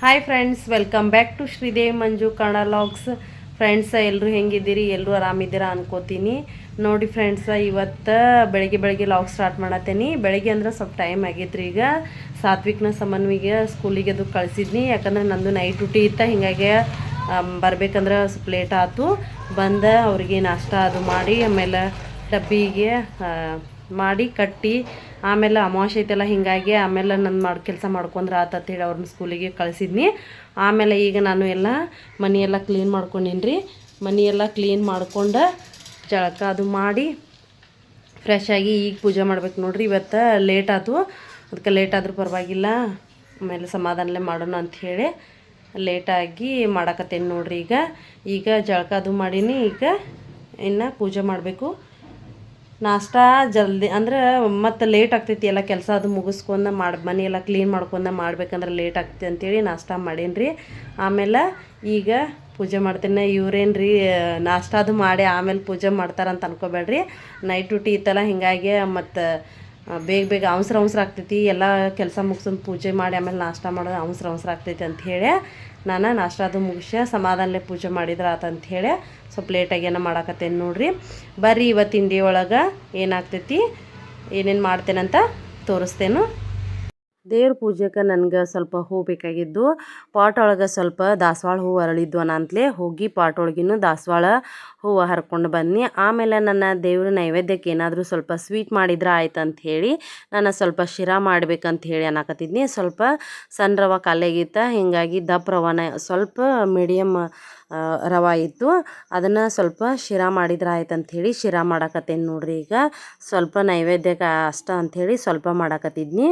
Hi friends welcome back to Sridevi Manju Kannada vlogs friends ಎಲ್ಲರೂ ಹೆಂಗಿದ್ದೀರಿ? ಎಲ್ಲರೂ ಆರಾಮಿದ್ದೀರಾ ಅನ್ಕೋತೀನಿ. ನೋಡಿ ಫ್ರೆಂಡ್ಸ್ ಇವತ್ತು ಬೆಳಗ್ಗೆ ಬೆಳಗ್ಗೆ ಲಾಗ್ ಸ್ಟಾರ್ಟ್ ಮಾಡತ್ತೇನಿ. ಬೆಳಗ್ಗೆ ಅಂದ್ರೆ ಸ್ವಲ್ಪ ಟೈಮ್ ಆಗೈತ್ರಿ ಈಗ. ಸಾತ್ವಿಕ್ನ ಸಮನ್ವಿಗೆ ಸ್ಕೂಲಿಗೆ ಅದು ಕಳಿಸಿದ್ನಿ. ಯಾಕಂದ್ರೆ ನಂದು ನೈಟ್ ಡ್ಯೂಟಿ ಇತ್ತ, ಹಿಂಗಾಗಿ ಬರಬೇಕಂದ್ರೆ ಸ್ವಲ್ಪ ಲೇಟ್ ಆಯ್ತು ಬಂದ ಅವ್ರಿಗೆ ನಾಷ್ಟ ಅದು ಮಾಡಿ, ಆಮೇಲೆ ಡಬ್ಬಿಗೆ ಮಾಡಿ, ಕಟ್ಟಿ ಆಮೇಲೆ ಅಮಾವಾಸ್ಯೆ ಐತೆಲ್ಲ, ಹಿಂಗಾಗಿ ಆಮೇಲೆ ನನ್ನ ಮಾಡಿ, ಕೆಲಸ ಮಾಡ್ಕೊಂಡ್ರೆ ಹೇಳಿ ಅವ್ರನ್ನ ಸ್ಕೂಲಿಗೆ ಕಳಿಸಿದ್ನಿ. ಆಮೇಲೆ ಈಗ ನಾನು ಎಲ್ಲ ಮನೆಯೆಲ್ಲ ಕ್ಲೀನ್ ಮಾಡ್ಕೊಂಡಿನಿ ರೀ ಮನೆಯೆಲ್ಲ ಕ್ಲೀನ್ ಮಾಡ್ಕೊಂಡು ಜಳಕ ಅದು ಮಾಡಿ ಫ್ರೆಶ್ ಆಗಿ ಈಗ ಪೂಜೆ ಮಾಡ್ಬೇಕು ನೋಡ್ರಿ. ಇವತ್ತು ಲೇಟ್ ಆಯ್ತು ಅದಕ್ಕೆ ಲೇಟ್ ಆದರೂ ಪರವಾಗಿಲ್ಲ. ಆಮೇಲೆ ಸಮಾಧಾನಲೇ ಮಾಡೋಣ ಅಂಥೇಳಿ ಲೇಟಾಗಿ ಮಾಡಾಕತ್ತೇನೆ ನೋಡ್ರಿ ಈಗ. ಈಗ ಜಳಕ ಅದು ಮಾಡೀನಿ. ಈಗ ಇನ್ನು ಪೂಜೆ ಮಾಡಬೇಕು. ನಾಷ್ಟ ಜಲ್ದಿ, ಅಂದ್ರೆ ಮತ್ತೆ ಲೇಟ್ ಆಗ್ತೈತಿ ಎಲ್ಲ ಕೆಲಸ ಅದು ಮುಗಿಸ್ಕೊಂಡ ಮಾಡಿ, ಮನೆ ಎಲ್ಲ ಕ್ಲೀನ್ ಮಾಡ್ಕೊಂಡ ಮಾಡ್ಬೇಕಂದ್ರೆ ಲೇಟ್ ಆಗ್ತೈತಿ ಅಂತೇಳಿ ನಾಷ್ಟ ಮಾಡೀನಿ ಆಮೇಲೆ ಈಗ ಪೂಜೆ ಮಾಡ್ತೇನೆ ಇವ್ರೇನು ರೀ ನಾಷ್ಟ ಅದು ಮಾಡಿ ಆಮೇಲೆ ಪೂಜೆ ಮಾಡ್ತಾರಂತ ಅನ್ಕೋಬೇಡ್ರಿ. ನೈಟ್ ಡ್ಯೂಟಿ ಇತ್ತಲ್ಲ, ಹಿಂಗಾಗಿ ಮತ್ತು ಬೇಗ ಬೇಗ ಅವಸರ ಅವಸರ ಆಗ್ತೈತಿ. ಎಲ್ಲ ಕೆಲಸ ಮುಗಿಸ್ಕೊಂಡು ಪೂಜೆ ಮಾಡಿ, ಆಮೇಲೆ ನಾಷ್ಟ ಮಾಡೋದು ಅವಸರ ಅವಸರ ಆಗ್ತೈತಿ ಅಂತ ಹೇಳಿ ನಾನು ನಾಷ್ಟ ಅದು ಮುಗಿಸ್ಯ ಸಮಾಧಾನಲೆ ಪೂಜೆ ಮಾಡಿದ್ರೆ ಆತಂಥೇಳಿ ಸ್ವಲ್ಪ ಲೇಟಾಗಿ ಏನೋ ಮಾಡಾಕತ್ತೇನೆ ನೋಡ್ರಿ. ಬರ್ರಿ ಇವತ್ತು ತಿಂಡಿ ಒಳಗೆ ಏನಾಗ್ತೈತಿ, ಏನೇನು ಮಾಡ್ತೇನಂತ ತೋರಿಸ್ತೇನು. ದೇವ್ರ ಪೂಜೆಗೆ ನನಗೆ ಸ್ವಲ್ಪ ಹೂ ಬೇಕಾಗಿದ್ದು. ಪಾಟ್ ಒಳಗೆ ಸ್ವಲ್ಪ ದಾಸವಾಳ ಹೂವು ಅರಳಿದ್ವು ಅಂತಲೇ ಹೋಗಿ ಪಾಟ್ ಒಳಗಿನ ದಾಸವಾಳ ಹೂವು ಹರ್ಕೊಂಡು ಬನ್ನಿ. ಆಮೇಲೆ ನನ್ನ ದೇವ್ರ ನೈವೇದ್ಯಕ್ಕೆ ಏನಾದರೂ ಸ್ವಲ್ಪ ಸ್ವೀಟ್ ಮಾಡಿದ್ರೆ ಆಯ್ತು ಅಂತ ಹೇಳಿ ನಾನು ಸ್ವಲ್ಪ ಶಿರಾ ಮಾಡ್ಬೇಕಂತ ಹೇಳಿ ಅನ್ನಕತ್ತಿದ್ನಿ. ಸ್ವಲ್ಪ ಸಣ್ಣ ರವೆ ಕಾಲೇಗಿತ್ತ ಹೀಗಾಗಿ ದಪ್ಪ ರವಾನ ಸ್ವಲ್ಪ ಮೀಡಿಯಮ್ ರವೆ ಇತ್ತು ಅದನ್ನು ಸ್ವಲ್ಪ ಶಿರಾ ಮಾಡಿದ್ರೆ ಆಯ್ತು ಅಂಥೇಳಿ ಶಿರಾ ಮಾಡಾಕತ್ತೇನೆ ನೋಡ್ರಿ ಈಗ. ಸ್ವಲ್ಪ ನೈವೇದ್ಯಕ್ಕೆ ಅಷ್ಟ ಅಂಥೇಳಿ ಸ್ವಲ್ಪ ಮಾಡಕತ್ತಿದ್ನಿ.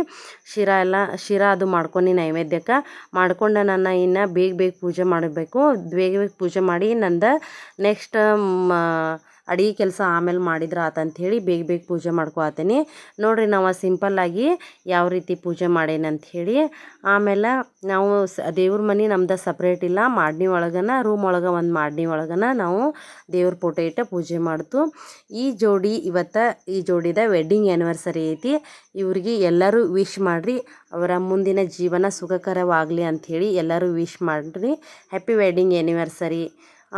ಶಿರಾ ಎಲ್ಲ, ಶಿರಾ ಅದು ಮಾಡ್ಕೊಂಡು ನೈವೇದ್ಯಕ್ಕೆ ಮಾಡ್ಕೊಂಡು ನಾನು ಇನ್ನು ಬೇಗ ಬೇಗ ಪೂಜೆ ಮಾಡಬೇಕು ಬೇಗ ಬೇಗ ಪೂಜೆ ಮಾಡಿ ನಂದು ನೆಕ್ಸ್ಟ್ ಅಡಿಗೆ ಕೆಲಸ ಆಮೇಲೆ ಮಾಡಿದ್ರೆ ಆತಂಥೇಳಿ ಬೇಗ ಬೇಗ ಪೂಜೆ ಮಾಡ್ಕೊತೀನಿ ನೋಡಿರಿ ನಾವು ಸಿಂಪಲ್ಲಾಗಿ ಯಾವ ರೀತಿ ಪೂಜೆ ಮಾಡೇನಿ ಅಂಥೇಳಿ ಆಮೇಲೆ ನಾವು ಸ ದೇವ್ರ ಮನೆ ನಮ್ದು ಸಪ್ರೇಟ್ ಇಲ್ಲ. ಮಾಡ್ನಿ ಒಳಗನ ರೂಮ್ ಒಳಗೆ ಒಂದು ಮಾಡ್ನಿ ಒಳಗನ ನಾವು ದೇವ್ರ ಫೋಟೋ ಇಟ್ಟು ಪೂಜೆ ಮಾಡ್ತು. ಈ ಜೋಡಿ ಇವತ್ತು ಈ ಜೋಡಿದ ವೆಡ್ಡಿಂಗ್ ಆ್ಯನಿವರ್ಸರಿ ಐತಿ. ಇವ್ರಿಗೆ ಎಲ್ಲರೂ ವಿಶ್ ಮಾಡಿರಿ ಅವರ ಮುಂದಿನ ಜೀವನ ಸುಖಕರವಾಗಲಿ ಅಂಥೇಳಿ ಎಲ್ಲರೂ ವಿಶ್ ಮಾಡಿರಿ. ಹ್ಯಾಪಿ ವೆಡ್ಡಿಂಗ್ ಆ್ಯನಿವರ್ಸರಿ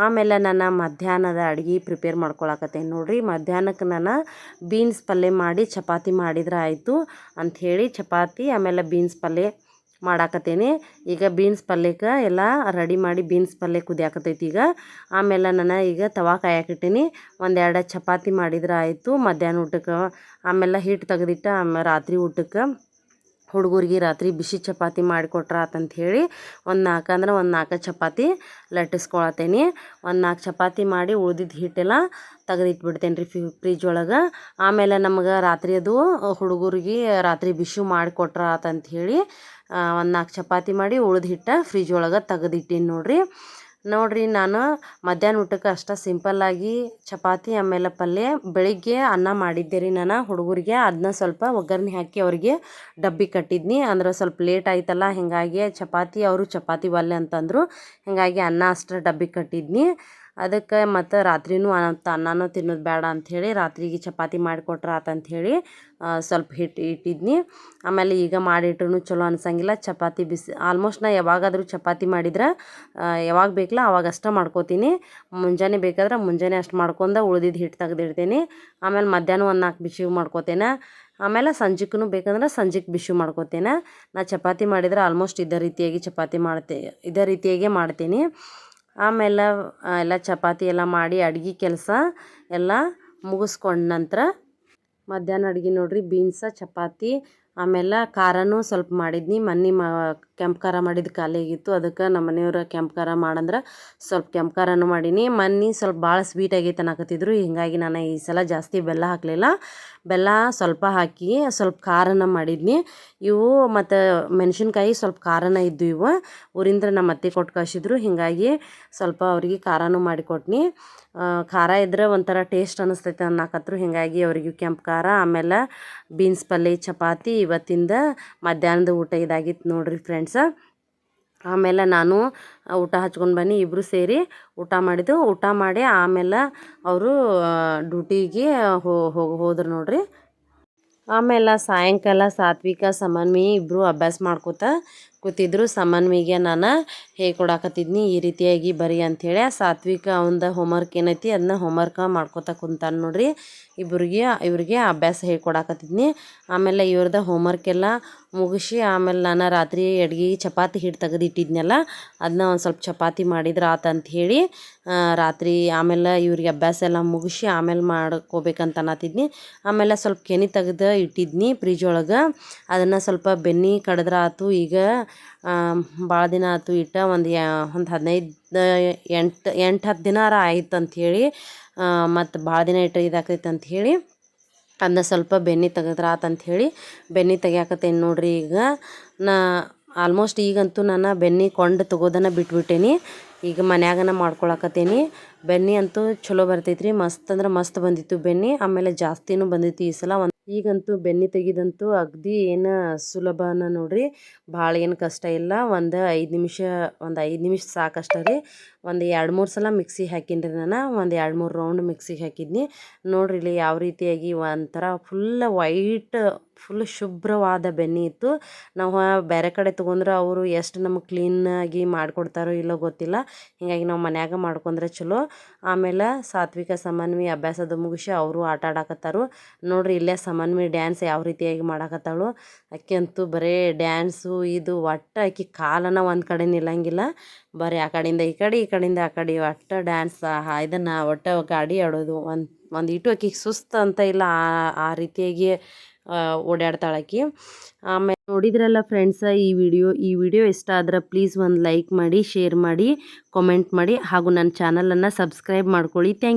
ಆಮೇಲೆ ನಾನು ಮಧ್ಯಾಹ್ನದ ಅಡುಗೆ ಪ್ರಿಪೇರ್ ಮಾಡ್ಕೊಳಕತ್ತೇನೆ. ನೋಡಿರಿ ಮಧ್ಯಾಹ್ನಕ್ಕೆ ನಾನು ಬೀನ್ಸ್ ಪಲ್ಯ ಮಾಡಿ ಚಪಾತಿ ಮಾಡಿದ್ರೆ ಆಯಿತು ಅಂಥೇಳಿ ಚಪಾತಿ, ಆಮೇಲೆ ಬೀನ್ಸ್ ಪಲ್ಯ ಮಾಡಾಕತ್ತೇನೆ. ಈಗ ಬೀನ್ಸ್ ಪಲ್ಯಕ್ಕೆ ಎಲ್ಲ ರೆಡಿ ಮಾಡಿ ಬೀನ್ಸ್ ಪಲ್ಯ ಕುದಿಯಾಕತ್ತೈತಿ ಈಗ. ಆಮೇಲೆ ನಾನು ಈಗ ತವಾ ಕಾಯಕ್ಕಿಟ್ಟೀನಿ ಒಂದೆರಡು ಚಪಾತಿ ಮಾಡಿದ್ರೆ ಆಯಿತು ಮಧ್ಯಾಹ್ನ ಊಟಕ್ಕೆ. ಆಮೇಲೆ ಹಿಟ್ಟು ತೆಗೆದಿಟ್ಟು ಆಮೇಲೆ ರಾತ್ರಿ ಊಟಕ್ಕೆ ಹುಡುಗರಿಗೆ ರಾತ್ರಿ ಬಿಸಿ ಚಪಾತಿ ಮಾಡಿಕೊಟ್ರ ಆತಂತ ಹೇಳಿ ಒಂದು ನಾಲ್ಕು ಅಂದ್ರೆ ಒಂದು ನಾಲ್ಕು ಚಪಾತಿ ಲಟ್ಟಿಸ್ಕೊಳತ್ತೇನೆ. ಒಂದು ನಾಲ್ಕು ಚಪಾತಿ ಮಾಡಿ ಉಳ್ದಿದ್ದ ಹಿಟ್ಟೆಲ್ಲ ತೆಗೆದಿಟ್ಬಿಡ್ತೇನೆ ರೀ ಫ್ರಿಜ್ ಒಳಗೆ ಆಮೇಲೆ ನಮ್ಗೆ ರಾತ್ರಿ ಅದು ಹುಡುಗರಿಗೆ ರಾತ್ರಿ ಬಿಸಿ ಮಾಡಿಕೊಟ್ರ ಆತಂತ ಹೇಳಿ ಒಂದು ನಾಲ್ಕು ಚಪಾತಿ ಮಾಡಿ ಉಳ್ದ ಹಿಟ್ಟು ಫ್ರಿಜ್ ಒಳಗೆ ತೆಗೆದಿಟ್ಟೀನಿ ನೋಡ್ರಿ. ನೋಡ್ರಿ, ನಾನು ಮಧ್ಯಾಹ್ನ ಊಟಕ್ಕೆ ಅಷ್ಟೇ ಸಿಂಪಲ್ಲಾಗಿ ಚಪಾತಿ, ಆಮೇಲೆ ಪಲ್ಯ, ಬೆಳಿಗ್ಗೆ ಅನ್ನ ಮಾಡಿದ್ದೆ ರೀ ನಾನು ಹುಡುಗರಿಗೆ. ಅದನ್ನ ಸ್ವಲ್ಪ ಒಗ್ಗರಣೆ ಹಾಕಿ ಅವ್ರಿಗೆ ಡಬ್ಬಿ ಕಟ್ಟಿದ್ನಿ. ಅಂದ್ರೆ ಸ್ವಲ್ಪ ಲೇಟ್ ಆಯ್ತಲ್ಲ, ಹೀಗಾಗಿ ಚಪಾತಿ, ಅವರು ಚಪಾತಿ ಒಲ್ಲೆ ಅಂತಂದರು. ಹೀಗಾಗಿ ಅನ್ನ ಅಷ್ಟೇ ಡಬ್ಬಿ ಕಟ್ಟಿದ್ನಿ. ಅದಕ್ಕೆ ಮತ್ತು ರಾತ್ರಿನೂ ಅಂತ ಅನ್ನನೂ ತಿನ್ನೋದು ಬೇಡ ಅಂಥೇಳಿ ರಾತ್ರಿಗೆ ಚಪಾತಿ ಮಾಡಿಕೊಟ್ರೆ ಆತಂಥೇಳಿ ಸ್ವಲ್ಪ ಹಿಟ್ಟು ಇಟ್ಟಿದ್ನಿ ಆಮೇಲೆ ಈಗ ಮಾಡಿಟ್ರೂ ಚಲೋ ಅನ್ಸಂಗಿಲ್ಲ. ಚಪಾತಿ ಬಿಸಿ, ಆಲ್ಮೋಸ್ಟ್ ನಾ ಯಾವಾಗಾದರೂ ಚಪಾತಿ ಮಾಡಿದ್ರೆ ಯಾವಾಗ ಬೇಕಲ್ಲ ಅವಾಗ ಅಷ್ಟೇ ಮಾಡ್ಕೋತೀನಿ. ಮುಂಜಾನೆ ಬೇಕಾದ್ರೆ ಮುಂಜಾನೆ ಅಷ್ಟು ಮಾಡ್ಕೊಂಡು ಉಳ್ದಿದ್ದು ಹಿಟ್ಟು ತೆಗೆದಿಡ್ತೀನಿ. ಆಮೇಲೆ ಮಧ್ಯಾಹ್ನ ಒಂದು ನಾಲ್ಕು ಬಿಸಿ ಮಾಡ್ಕೋತೇನೆ. ಆಮೇಲೆ ಸಂಜೆಗೂ ಬೇಕಂದ್ರೆ ಸಂಜೆಗೆ ಬಿಸಿ ಮಾಡ್ಕೋತೇನೆ. ನಾ ಚಪಾತಿ ಮಾಡಿದ್ರೆ ಆಲ್ಮೋಸ್ಟ್ ಇದೇ ರೀತಿಯಾಗಿ ಚಪಾತಿ ಮಾಡ್ತೆ, ಇದೇ ರೀತಿಯಾಗೇ ಮಾಡ್ತೀನಿ. ಆಮೇಲೆ ಎಲ್ಲ ಚಪಾತಿ ಎಲ್ಲ ಮಾಡಿ ಅಡ್ಗೆ ಕೆಲಸ ಎಲ್ಲ ಮುಗಿಸ್ಕೊಂಡ ನಂತರ ಮಧ್ಯಾಹ್ನ ಅಡ್ಗೆ ನೋಡ್ರಿ, ಬೀನ್ಸ, ಚಪಾತಿ, ಆಮೇಲೆ ಖಾರನೂ ಸ್ವಲ್ಪ ಮಾಡಿದ್ನಿ. ಮನೆ ಮ ಕೆಂಪು ಖಾರ ಮಾಡಿದ್ದು ಖಾಲಿ ಆಗಿತ್ತು. ಅದಕ್ಕೆ ನಮ್ಮ ಮನೆಯವ್ರು ಕೆಂಪು ಖಾರ ಮಾಡಂದ್ರೆ ಸ್ವಲ್ಪ ಕೆಂಪು ಖಾರನೂ ಮಾಡೀನಿ. ಮನ್ನಿ ಸ್ವಲ್ಪ ಭಾಳ ಸ್ವೀಟ್ ಆಗೈತೆ ಅನ್ನಕತ್ತಿದ್ರು. ಹೀಗಾಗಿ ನಾನು ಈ ಸಲ ಜಾಸ್ತಿ ಬೆಲ್ಲ ಹಾಕಲಿಲ್ಲ. ಬೆಲ್ಲ ಸ್ವಲ್ಪ ಹಾಕಿ ಸ್ವಲ್ಪ ಖಾರನ ಮಾಡಿದ್ನಿ. ಇವು ಮತ್ತು ಮೆಣಸಿನ್ಕಾಯಿ ಸ್ವಲ್ಪ ಖಾರನ ಇದ್ದು ಇವು. ಊರಿಂದ ನಮ್ಮ ಅತ್ತೆ ಕೊಟ್ಟು ಕಳಿಸಿದ್ರು. ಹೀಗಾಗಿ ಸ್ವಲ್ಪ ಅವ್ರಿಗೆ ಖಾರನೂ ಮಾಡಿಕೊಟ್ನಿ ಖಾರ ಇದ್ರೆ ಒಂಥರ ಟೇಸ್ಟ್ ಅನ್ನಿಸ್ತೈತೆ ಅನ್ನಕತ್ರು. ಹೀಗಾಗಿ ಅವ್ರಿಗೆ ಕೆಂಪು ಖಾರ, ಆಮೇಲೆ ಬೀನ್ಸ್ ಪಲ್ಯ ಚಪಾತಿ ಇವತ್ತಿಂದ ಮಧ್ಯಾಹ್ನದ ಊಟ ಇದಾಗಿತ್ತು ನೋಡ್ರಿ ಫ್ರೆಂಡ್ಸ ಆಮೇಲೆ ನಾನು ಊಟ ಹಚ್ಕೊಂಡು ಬನ್ನಿ ಇಬ್ಬರು ಸೇರಿ ಊಟ ಮಾಡಿದ್ದು. ಊಟ ಮಾಡಿ ಆಮೇಲೆ ಅವರು ಡ್ಯೂಟಿಗೆ ಹೋದ್ರು ನೋಡ್ರಿ. ಆಮೇಲೆ ಸಾಯಂಕಾಲ, ಸಾತ್ವಿಕ ಸಮನ್ವಿ ಇಬ್ಬರು ಅಭ್ಯಾಸ ಮಾಡ್ಕೋತ ಕೂತಿದ್ರು. ಸಮನ್ವಿಗೆ ನಾನು ಹೇಗೆ ಕೊಡಾಕತ್ತಿದ್ನಿ, ಈ ರೀತಿಯಾಗಿ ಬರಿ ಅಂಥೇಳಿ ಸಾತ್ವಿಕ ಅವಂದ ಹೋಮ್ವರ್ಕ್ ಏನೈತಿ ಅದನ್ನ ಹೋಮ್ವರ್ಕ್ ಮಾಡ್ಕೊತ ಕುಂತಾನೆ ನೋಡ್ರಿ. ಇಬ್ಬರಿಗೆ ಇವ್ರಿಗೆ ಅಭ್ಯಾಸ ಹೇಳಿ ಕೊಡಾಕತ್ತಿದ್ನಿ. ಆಮೇಲೆ ಇವ್ರದ್ದು ಹೋಮ್ವರ್ಕ್ ಎಲ್ಲ ಮುಗಿಸಿ ಆಮೇಲೆ ನಾನು ರಾತ್ರಿ ಅಡ್ಗೆ ಚಪಾತಿ ಹಿಟ್ಟು ತೆಗೆದಿಟ್ಟಿದ್ನಲ್ಲ ಅದನ್ನ ಒಂದು ಸ್ವಲ್ಪ ಚಪಾತಿ ಮಾಡಿದ್ರೆ ಹೇಳಿ ರಾತ್ರಿ ಆಮೇಲೆ ಇವ್ರಿಗೆ ಅಭ್ಯಾಸ ಎಲ್ಲ ಮುಗಿಸಿ ಆಮೇಲೆ ಮಾಡ್ಕೋಬೇಕಂತ ಅನ್ನತ್ತಿದ್ನಿ. ಆಮೇಲೆ ಸ್ವಲ್ಪ ಕೆನೆ ತೆಗೆದು ಇಟ್ಟಿದ್ನಿ ಫ್ರಿಜ್ ಒಳಗೆ. ಅದನ್ನು ಸ್ವಲ್ಪ ಬೆನ್ನಿ ಕಡಿದ್ರೆ ಆತು. ಈಗ ಭಾಳ ದಿನ ಆಯ್ತು ಇಟ್ಟ, ಒಂದು ಒಂದು ಹದಿನೈದು, ಎಂಟು ಎಂಟು, ಹತ್ತು ದಿನಾರ ಆಯ್ತು ಅಂಥೇಳಿ ಮತ್ತು ಭಾಳ ದಿನ ಇಟ್ಟು ಇದಾಕೈತೆ ಅಂತ ಹೇಳಿ ಅದನ್ನ ಸ್ವಲ್ಪ ಬೆನ್ನಿ ತೆಗೆದ್ರೆ ಅಂತ ಹೇಳಿ ಬೆನ್ನಿ ತೆಗಿಯಾಕತ್ತೇನೆ ನೋಡ್ರಿ ಈಗ. ನಾ ಆಲ್ಮೋಸ್ಟ್ ಈಗಂತೂ ನಾನು ಬೆನ್ನಿ ಕೊಂಡು ತೊಗೋದನ್ನು ಬಿಟ್ಬಿಟ್ಟೇನಿ, ಈಗ ಮನ್ಯಾಗನ ಮಾಡ್ಕೊಳಕತ್ತೇನಿ. ಬೆನ್ನಿ ಅಂತೂ ಚಲೋ ಬರ್ತೈತ್ರಿ, ಮಸ್ತ್ ಅಂದ್ರೆ ಮಸ್ತ್ ಬಂದಿತ್ತು ಬೆನ್ನಿ ಆಮೇಲೆ ಜಾಸ್ತಿನೂ ಬಂದಿತ್ತು ಈ ಸಲ ಒಂದು ಈಗಂತೂ ಬೆನ್ನಿ ತೆಗಿದಂತೂ ಅಗದಿ ಏನು ಸುಲಭನ ನೋಡ್ರಿ. ಭಾಳ ಏನು ಕಷ್ಟ ಇಲ್ಲ. ಒಂದು ಐದು ನಿಮಿಷ, ಒಂದು ಐದು ನಿಮಿಷ ಸಾಕಷ್ಟ ರೀ. ಒಂದು ಎರಡು ಮೂರು ಸಲ ಮಿಕ್ಸಿಗೆ ಹಾಕಿನ್ರಿ ನಾನು. ಒಂದು ಎರಡು ಮೂರು ರೌಂಡ್ ಮಿಕ್ಸಿಗೆ ಹಾಕಿದ್ನಿ. ನೋಡ್ರಿ ಇಲ್ಲಿ ಯಾವ ರೀತಿಯಾಗಿ ಒಂಥರ ಫುಲ್ ವೈಟ್ ಫುಲ್ ಶುಭ್ರವಾದ ಬೆನ್ನಿ ಇತ್ತು. ನಾವು ಬೇರೆ ಕಡೆ ತೊಗೊಂಡ್ರೆ ಅವರು ಎಷ್ಟು ನಮಗೆ ಕ್ಲೀನಾಗಿ ಮಾಡಿಕೊಡ್ತಾರೋ ಇಲ್ಲೋ ಗೊತ್ತಿಲ್ಲ. ಹೀಗಾಗಿ ನಾವು ಮನ್ಯಾಗ ಮಾಡ್ಕೊಂಡ್ರೆ ಚಲೋ. ಆಮೇಲೆ ಸಾತ್ವಿಕ ಸಮನ್ವಿ ಅಭ್ಯಾಸದ ಮುಗಿಸಿ ಅವರು ಆಟ ಆಡಾಕತ್ತಾರು. ನೋಡ್ರಿ ಇಲ್ಲೇ ಸಮನ್ವಿ ಡ್ಯಾನ್ಸ್ ಯಾವ ರೀತಿಯಾಗಿ ಮಾಡಾಕತ್ತಾಳು. ಅಂತೂ ಬರೀ ಡ್ಯಾನ್ಸು ಇದು ಒಟ್ಟು ಆಕೆ ಕಾಲನ ಒಂದು ಕಡೆ ನಿಲ್ಲಂಗಿಲ್ಲ. ಬರೀ ಆ ಕಡೆಯಿಂದ ಈ ಕಡೆ, ಈ ಕಡೆಯಿಂದ ಆ ಕಡೆ ಒಟ್ಟು ಡ್ಯಾನ್ಸ್ ಇದನ್ನು ಒಟ್ಟು ಗಾಡಿ ಆಡೋದು. ಒಂದು ಒಂದು ಇಟ್ಟು ಆಕಿಗೆ ಸುಸ್ತು ಅಂತ ಇಲ್ಲ ಆ ರೀತಿಯಾಗಿ ಓಡಾಡ್ತಾಳೆ ಆಕಿ ಆಮೇಲೆ ನೋಡಿದ್ರಲ್ಲ ಫ್ರೆಂಡ್ಸ ಈ ವಿಡಿಯೋ ಈ ವಿಡಿಯೋ ಇಷ್ಟ ಆದ್ರೆ ಪ್ಲೀಸ್ ಒಂದು ಲೈಕ್ ಮಾಡಿ ಶೇರ್ ಮಾಡಿ ಕಾಮೆಂಟ್ ಮಾಡಿ, ಹಾಗೂ ನನ್ನ ಚಾನಲನ್ನು ಸಬ್ಸ್ಕ್ರೈಬ್ ಮಾಡ್ಕೊಳ್ಳಿ. ಥ್ಯಾಂಕ್